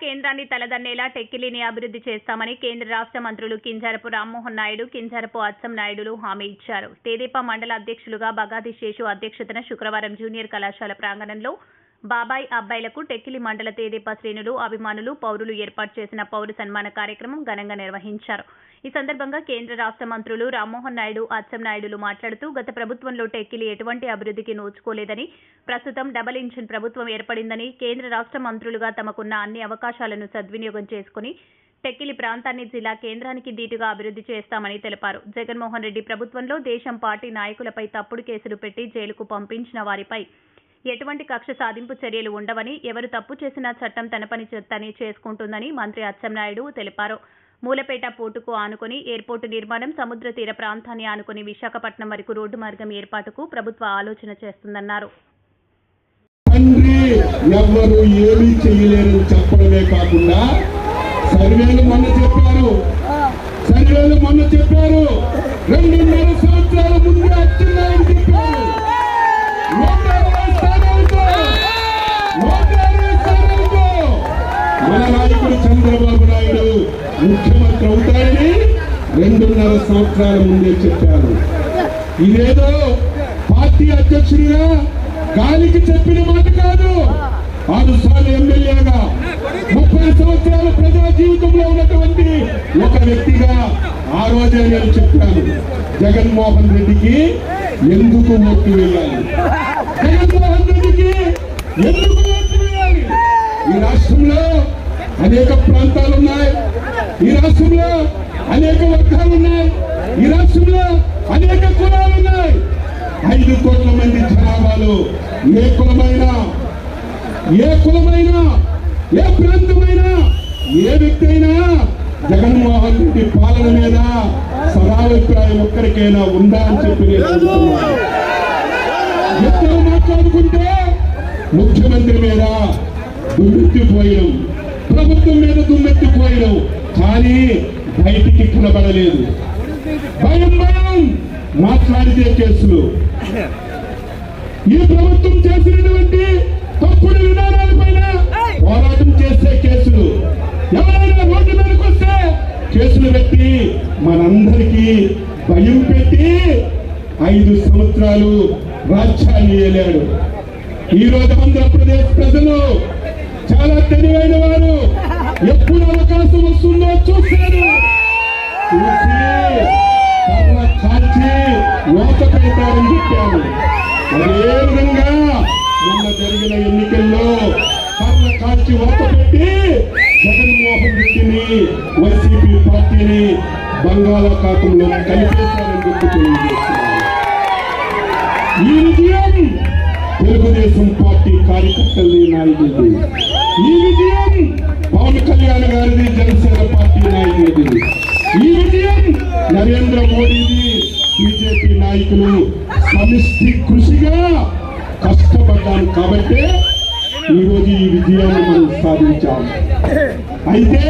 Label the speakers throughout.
Speaker 1: కేంద్రాన్ని తలదన్నేలా టెక్కిలీని అభివృద్ధి చేస్తామని కేంద్ర రాష్ట్ర మంత్రులు కింజరపు రామ్మోహన్ నాయుడు కింజరపు అచ్చం నాయుడులు హామీ ఇచ్చారు. తెదేపా మండల అధ్యక్షులుగా బగాది శేషు అధ్యక్షతన శుక్రవారం జూనియర్ కళాశాల ప్రాంగణంలో బాబాయ్ అబ్బాయిలకు టెక్కిలి మండల తెదేపా శ్రేణులు అభిమానులు పౌరులు ఏర్పాటు చేసిన పౌర సన్మాన కార్యక్రమం ఘనంగా నిర్వహించారు. ఈ సందర్భంగా కేంద్ర రాష్ట్ర మంత్రులు రామ్మోహన్ నాయుడు అచ్చెన్నాయుడులు మాట్లాడుతూ గత ప్రభుత్వంలో టెక్కిలి ఎటువంటి అభివృద్ధికి నోచుకోలేదని ప్రస్తుతం డబల్ ఇంజిన్ ప్రభుత్వం ఏర్పడిందని కేంద్ర రాష్ట్ర మంత్రులుగా తమకున్న అన్ని అవకాశాలను సద్వినియోగం చేసుకుని టెక్కిలి ప్రాంతాన్ని జిల్లా కేంద్రానికి దీటుగా అభివృద్ధి చేస్తామని తెలిపారు. జగన్మోహన్ రెడ్డి ప్రభుత్వంలో దేశం పార్టీ నాయకులపై తప్పుడు కేసులు పెట్టి జైలుకు పంపించిన వారిపై ఎటువంటి కక్ష సాధింపు చర్యలు ఉండవని ఎవరు తప్పు చేసినా చట్టం తన పని తనే చేసుకుంటుందని మంత్రి అచ్చెన్నాయుడు తెలిపారు. మూలపేట పోర్టుకు ఆనుకుని ఎయిర్పోర్టు నిర్మాణం సముద్ర తీర ప్రాంతాన్ని ఆనుకుని విశాఖపట్నం వరకు రోడ్డు మార్గం ఏర్పాటుకు ప్రభుత్వ ఆలోచన చేస్తుందన్నారు.
Speaker 2: తండ్రి ఏమీ చేయలేరని చెప్పడమే కాకుండా సర్వేలు మొన్న చెప్పారు. సర్వేలు మొన్న చెప్పారు. రెండున్నర సంవత్సరాల ముందే వచ్చిందని చెప్పారు నూట అరవై స్థానాలతో నూట అరవై స్థానాలతో మన నాయకుడు చంద్రబాబు నాయుడు ముఖ్యమంత్రి అవుతాడని రెండున్నర సంవత్సరాల ముందే చెప్పారు. ఇదేదో పార్టీ అధ్యక్షుడిగా గాలికి చెప్పిన మాట కాదు. ఆరు సార్లు ఎమ్మెల్యేగా ముప్పై సంవత్సరాల ప్రజా జీవితంలో ఉన్నటువంటి ఒక వ్యక్తిగా ఆ రోజే నేను చెప్పాను. జగన్మోహన్ రెడ్డికి ఎందుకు ఓట్లు వేయాలి? జగన్మోహన్ రెడ్డికి ఎందుకు ఓట్లు వేయాలి? ఈ రాష్ట్రంలో అనేక ప్రాంతాలు ఉన్నాయి. ఈ రాష్ట్రంలో అనేక వర్గాలు ఉన్నాయి. ఈ రాష్ట్రంలో అనేక కులాలు ఉన్నాయి. ఐదు కోట్ల మంది జనాభాలు ఏ కులమైనా ఏ కులమైనా ఏ ప్రాంతమైనా ఏ వ్యక్తి అయినా జగన్మోహన్ రెడ్డి పాలన మీద సదాభిప్రాయం ఒక్కరికైనా ఉందా అని చెప్పి నేను మాట్లాడుకుంటే ముఖ్యమంత్రి మీద దుమ్మెత్తిపోయడం ప్రభుత్వం మీద దుమ్మెత్తిపోయడం కానీ బయటికి కనబడలేదు భయం భయం! మాట్లాడితే కేసులు. ఈ ప్రభుత్వం చేసినటువంటి తప్పుడు విధానాలపైన పోరాటం చేసే కేసులు. ఎవరైనా రోడ్డు మీదకి వస్తే కేసులు పెట్టి మనందరికీ భయం పెట్టి ఐదు సంవత్సరాలు రాజ్యాన్ని ఏలాడు. ఈ రోజు ఆంధ్రప్రదేశ్ ప్రజలు చాలా తెలివైన వారు. ఎప్పుడు అవకాశం వస్తుందో చూశారు. చూసి కర్ర కాల్చి ఓత పెడతారని చెప్పారు అదే విధంగా నిన్న జరిగిన ఎన్నికల్లో కర్ర కాల్చి ఓత పెట్టి జగన్మోహన్ రెడ్డిని వైసీపీ పార్టీని బంగాళాఖాతంలో కలిపేశారని చెప్పి తెలియజేస్తున్నారు ఈ విజయం తెలుగుదేశం పార్టీ కార్యకర్తల్ని నాయకులది ఈ విజయం పవన్ కళ్యాణ్ గారిది జనసేన పార్టీ నాయకులది ఈ విజయం నరేంద్ర మోడీది బీజేపీ నాయకులు సమిష్టి కృషిగా కష్టపడ్డాను కాబట్టి ఈరోజు ఈ విజయాన్ని మనం సాధించాం అయితే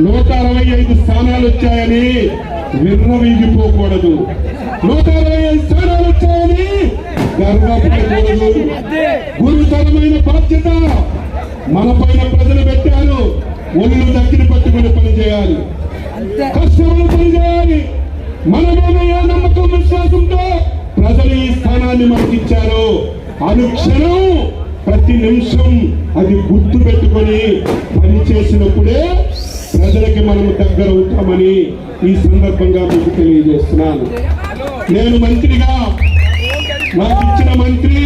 Speaker 2: నూట అరవై ఐదు స్థానాలు వచ్చాయని విర్రవీగిపోకూడదు నూట అరవై ఐదు స్థానాలు వచ్చాయని గర్వపడకూడదు గురుతరమైన బాధ్యత మన పైన ప్రజలు పెట్టారు. ఒళ్ళు దగ్గర పట్టుకుని పని చేయాలి కష్టమైన మన మీద ఏ నమ్మకం విశ్వాసంతో ప్రజలు ఈ స్థానాన్ని మనకిచ్చారు. అనుక్షణం ప్రతి నిమిషం అది గుర్తు పెట్టుకొని పని చేసినప్పుడే ప్రజలకి మనం దగ్గర అవుతామని ఈ సందర్భంగా మీకు తెలియజేస్తున్నాను. నేను మంత్రిగా నాకు ఇచ్చిన మంత్రి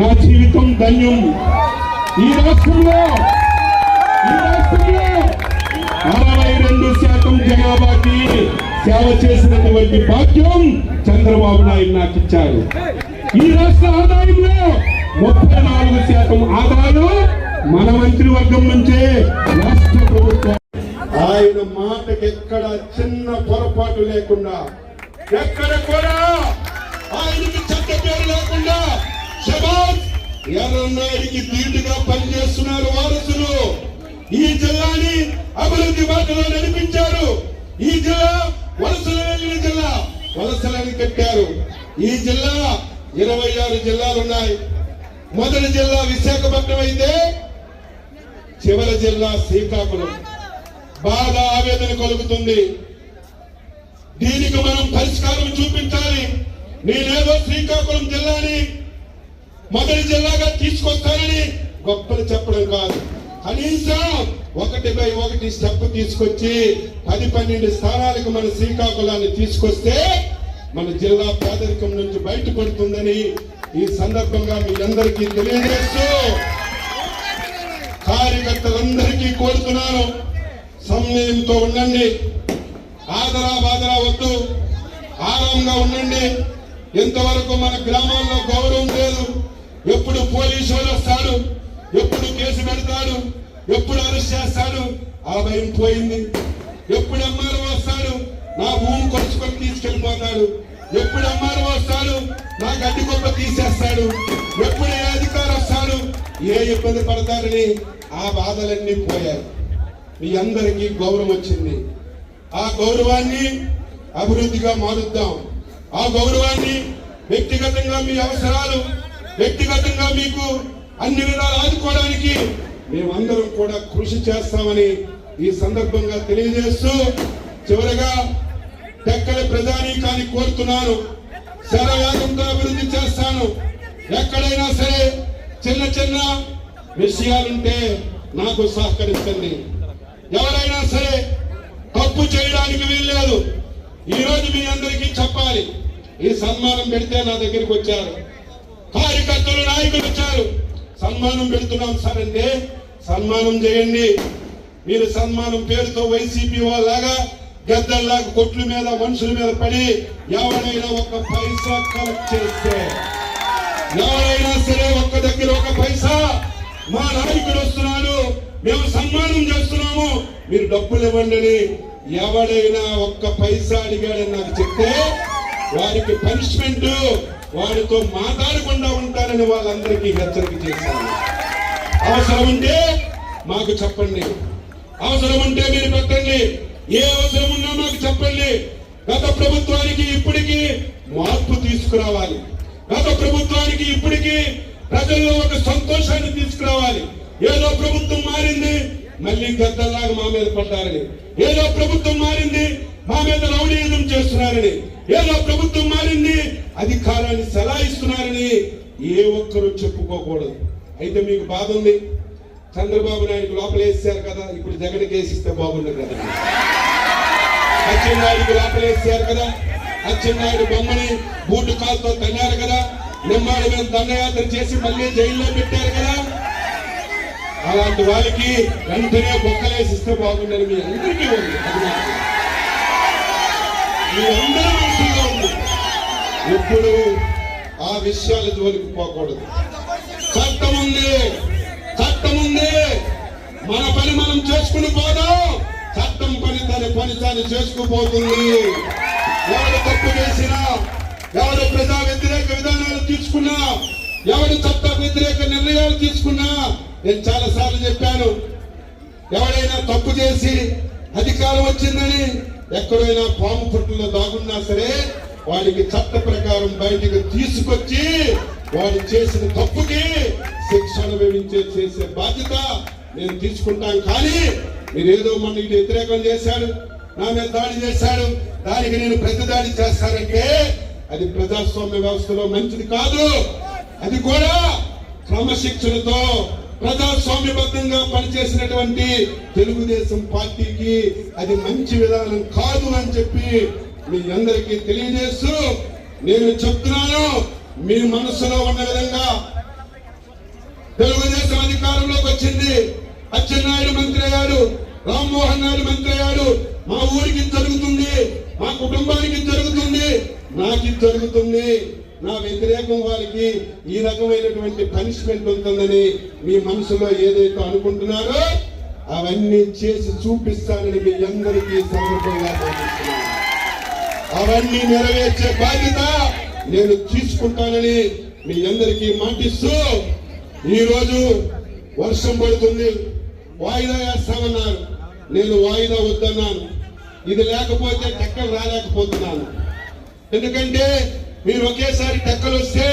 Speaker 2: నా జీవితం ధన్యం. ఈ రాష్ట్రంలో ఈ రాష్ట్రంలో అరవై రెండు శాతం జనాభాకి సేవ చేసినటువంటి భాగ్యం చంద్రబాబు నాయుడు నాకు ఇచ్చారు. ఈ రాష్ట్ర ఆదాయంలో ముప్పై నాలుగు శాతం ఆదాయం మన మంత్రివర్గం నుంచే రాష్ట్ర ప్రభుత్వం. ఆయన మాటకి ఎక్కడ చిన్న పొరపాటు లేకుండా ఎక్కడ కూడా ఆయనకి చెడ్డ పేరు లేకుండా శబాష్ ఎర్రన్నాయుడికి ధీటుగా పనిచేస్తున్నారు వారసులు. ఈ జిల్లాని అభివృద్ధి బాటలో నడిపించారు. ఈ జిల్లా వలసలు వెళ్ళిన జిల్లా వలసలని కట్టారు. ఈ జిల్లా ఇరవై ఆరు జిల్లాలు ఉన్నాయి. మొదటి జిల్లా విశాఖపట్నం అయితే చివరి జిల్లా శ్రీకాకుళం. బాధ ఆవేదన కలుగుతుంది. దీనికి మనం పరిష్కారం చూపించాలి. నేనేదో శ్రీకాకుళం జిల్లాని మొదటి జిల్లాగా తీసుకొస్తానని గొప్పలు చెప్పడం కాదు. కనీసం ఒకటి బై ఒకటి స్టెప్ తీసుకొచ్చి పది పన్నెండు స్థానాలకు మన శ్రీకాకుళాన్ని తీసుకొస్తే మన జిల్లా పేదరికం నుంచి బయటపడుతుందని ఈ సందర్భంగా మీ అందరికీ తెలియజేస్తూ కార్యకర్తలందరికీ కోరుతున్నాను. సమయంతో ఉండండి. ఆదరా బాదరా వద్దు. ఆరాంగా ఉండండి. ఎంతవరకు మన గ్రామాల్లో గౌరవం లేదు. ఎప్పుడు పోలీసు వాళ్ళు వస్తాడు ఎప్పుడు కేసు పెడతాడు ఎప్పుడు అరెస్ట్ చేస్తాడు ఆ భయం పోయింది. ఎప్పుడు అమ్మారు వస్తాడు నా భూమి కొలుచుకొని తీసుకెళ్ళిపోతాడు. ఎప్పుడు అమ్మారు వస్తాడు నా గడ్డి గొప్ప తీసేస్తాడు. ఎప్పుడు ఏ అధికారం వస్తాడు ఏ ఇబ్బంది పడతారని ఆ బాధలన్నీ పోయాయి. మీ అందరికీ గౌరవం వచ్చింది. ఆ గౌరవాన్ని అభివృద్ధిగా మారుద్దాం. ఆ గౌరవాన్ని వ్యక్తిగతంగా మీ అవసరాలు వ్యక్తిగతంగా మీకు అన్ని విధాలు ఆదుకోవడానికి మేమందరం కూడా కృషి చేస్తామని ఈ సందర్భంగా తెలియజేస్తూ చివరగా ఎక్కడ ప్రజానీకాన్ని కోరుతున్నాను. శరవేగంతో అభివృద్ధి చేస్తాను. ఎక్కడైనా సరే చిన్న చిన్న విషయాలుంటే నాకు సహకరించండి ఎవరైనా సరే తప్పు చేయడానికి వీల్లేదు. ఈరోజు మీ అందరికీ చెప్పాలి. ఈ సన్మానం పెడితే నా దగ్గరికి వచ్చారు. కార్యకర్తలు నాయకులు వచ్చారు. సన్మానం పెడుతున్నాం. సార్ అంటే సన్మానం చేయండి. మీరు సన్మానం పేరుతో వైసీపీ వాళ్ళలాగా గద్దల్లాగా కొట్ల మీద మనుషుల మీద పడి ఎవరైనా ఒక పైసా కలెక్ట్ చేస్తే ఎవరైనా సరే ఒక్క దగ్గర ఒక పైసా మా నాయకుడు వస్తున్నాడు. మేము సన్మానం చేస్తున్నాము. మీరు డబ్బులు ఇవ్వండి అని ఎవడైనా ఒక్క పైసా అడిగాడని నాకు చెప్తే వారికి పనిష్మెంట్ వారితో మాట్లాడకుండా ఉంటానని వాళ్ళందరికీ హెచ్చరిక చేశాను. అవసరం ఉంటే మాకు చెప్పండి. అవసరం ఉంటే మీరు పెట్టండి. ఏ అవసరం ఉన్నా మాకు చెప్పండి. గత ప్రభుత్వానికి ఇప్పటికీ మార్పు తీసుకురావాలి. గత ప్రభుత్వానికి ఇప్పటికీ ప్రజల్లో ఒక సంతోషాన్ని తీసుకురావాలి. ఏదో ప్రభుత్వం మారింది మళ్ళీ గద్దల్లాగా మా మీద పడ్డారని. ఏదో ప్రభుత్వం మారింది మా మీద రౌడీయుధం చేస్తున్నారని. ఏదో ప్రభుత్వం మారింది అధికారాన్ని సలాయిస్తున్నారని ఏ ఒక్కరూ చెప్పుకోకూడదు. అయితే మీకు బాధ ఉంది? చంద్రబాబు నాయుడు లోపల వేసారు కదా ఇప్పుడు జగన్ కేసిస్తే బాగుండదు కదా. అచ్చెన్నాయుడికి లోపల వేసారు కదా అచ్చెన్నాయుడు బొమ్మని బూటు కాల్తో తన్నారు కదా నిమ్మాడి మీద దండయాత్ర చేసి మళ్ళీ జైల్లో పెట్టారు కదా. అలాంటి వాళ్ళకి వెంటనే బొక్కలేసిస్తే బాగుండని మీ అందరికీ ఉంది. అది నాకు. మీ ఉంది. ఆ విషయాల జోలికి పోకూడదు. చట్టం ఉంది. చట్టం ఉంది. మన పని మనం చేసుకుని పోదాం. చట్టం పని తన పని తాను చేసుకుపోతుంది. ఎవరు తప్పు చేసినా ఎవరు ప్రజా వ్యతిరేక విధానాలు తీసుకున్నా ఎవరు చట్ట వ్యతిరేక నిర్ణయాలు తీసుకున్నా నేను చాలా సార్లు చెప్పాను ఎవరైనా తప్పు చేసి అధికారం వచ్చిందని ఎక్కడైనా పాము పుట్టులో దాగున్నా సరే వాడికి చట్ట ప్రకారం బయటికి తీసుకొచ్చి వాడు చేసిన తప్పుకి శిక్షణ విధించే చేసే బాధ్యత నేను తీసుకుంటాను. కానీ మీరేదో మన ఇటు వ్యతిరేకం చేశాడు నా మీద దాడి చేశాడు దానికి నేను ప్రతి దాడి చేస్తానంటే అది ప్రజాస్వామ్య వ్యవస్థలో మంచిది కాదు. అది కూడా క్రమశిక్షణతో ప్రజాస్వామ్యబద్ధంగా పనిచేసినటువంటి తెలుగుదేశం పార్టీకి అది మంచి విధానం కాదు అని చెప్పి మీ అందరికీ తెలియజేస్తూ నేను చెప్తున్నాను. మీ మనసులో ఉన్న విధంగా తెలుగుదేశం అధికారంలోకి వచ్చింది. అచ్చెన్నాయుడు మంత్రి అయ్యాడు. రామ్మోహన్ నాయుడు మంత్రి అయ్యాడు. మా ఊరికి జరుగుతుంది. మా కుటుంబానికి జరుగుతుంది. నాకు ఇది జరుగుతుంది. నా వ్యతిరేకం వారికి ఈ రకమైనటువంటి పనిష్మెంట్ ఉంటుందని మీ మనసులో ఏదైతే అనుకుంటున్నారో అవన్నీ చేసి చూపిస్తానని మీ అందరికీ ఈ భావిస్తున్నాను అవన్నీ నెరవేర్చే బాధ్యత నేను తీసుకుంటానని మీ అందరికీ మాటిస్తూ ఈరోజు వర్షం పడుతుంది. వాయిదా వేస్తామన్నారు. నేను వాయిదా వద్దన్నాను. ఇది లేకపోతే టెక్కలు రాలేకపోతున్నాను. ఎందుకంటే మీరు ఒకేసారి టెక్కలు వస్తే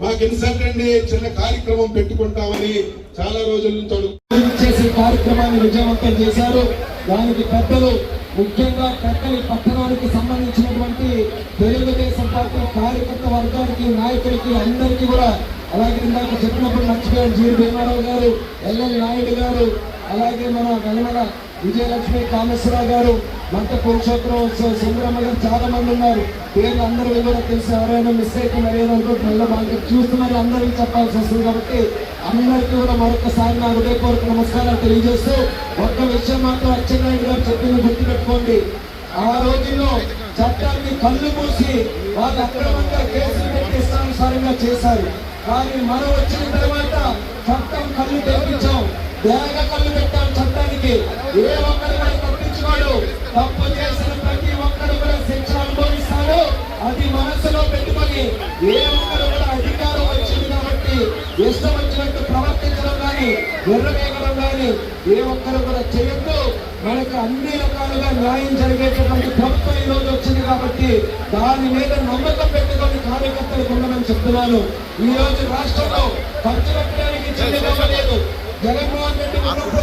Speaker 2: మాకు ఇన్సల్ట్ అండి చిన్న కార్యక్రమం పెట్టుకుంటామని చాలా రోజుల నుంచి
Speaker 3: చేసే కార్యక్రమాన్ని విజయవంతం చేశారు. దానికి పెద్దలు ముఖ్యంగా కక్కలి పట్టణానికి సంబంధించినటువంటి తెలుగుదేశం పార్టీ కార్యకర్త వర్గానికి నాయకులకి అందరికీ కూడా అలాగే ఇందాక చెప్పినప్పుడు మర్చిపోయారు జీ భీమారావు గారు ఎల్ఎల్ నాయుడు గారు అలాగే మన వెలమల విజయలక్ష్మి కామేశ్వరరావు గారు మంట పురుషోత్తరం సుందరమ్మ గారు చాలా మంది ఉన్నారు. పేర్లు అందరూ వివరం తెలిసి ఎవరైనా మిస్ అయితే మరి ఏదనుకో మళ్ళీ అందరికీ చెప్పాల్సి వస్తుంది కాబట్టి అందరికీ కూడా మరొకసారి నా హృదయపూర్వక నమస్కారాలు తెలియజేస్తూ ఒక్క విషయం మాత్రం అచ్చెన్నాయుడు గారు చెప్పింది గుర్తుపెట్టుకోండి. ఆ రోజుల్లో చట్టాన్ని కళ్ళు మూసి వాళ్ళు అక్రమంగా కేసులు పెట్టి ఇష్టానుసారంగా చేశారు. కానీ మనం వచ్చిన తర్వాత చట్టం కళ్ళు తెప్పించాం వేగ కళ్ళు పెట్టాం చట్టానికి ఏ ఒక్కరు కూడా తప్పించుకోడు. తప్పు చేసిన ప్రతి ఒక్కరు కూడా శిక్ష అనుభవిస్తాడు. అది మనసులో పెట్టుకొని ఏ ఒక్కరు కూడా అధికారం వచ్చింది కాబట్టి ఇష్టం వచ్చినట్టు ప్రవర్తించడం కానీ నిర్ణయించడం కానీ ఏ ఒక్కరు కూడా చేయొద్దు. మనకు అన్ని రకాలుగా న్యాయం జరిగేటటువంటి ప్రభుత్వం ఈ రోజు వచ్చింది కాబట్టి దాని మీద నమ్మకం పెట్టుకొని కార్యకర్తలకు ఉండమని చెప్తున్నాను. ఈ రోజు రాష్ట్రంలో ఖర్చు పెట్టడానికి జగన్మోహన్ రెడ్డి ఉన్నప్పుడు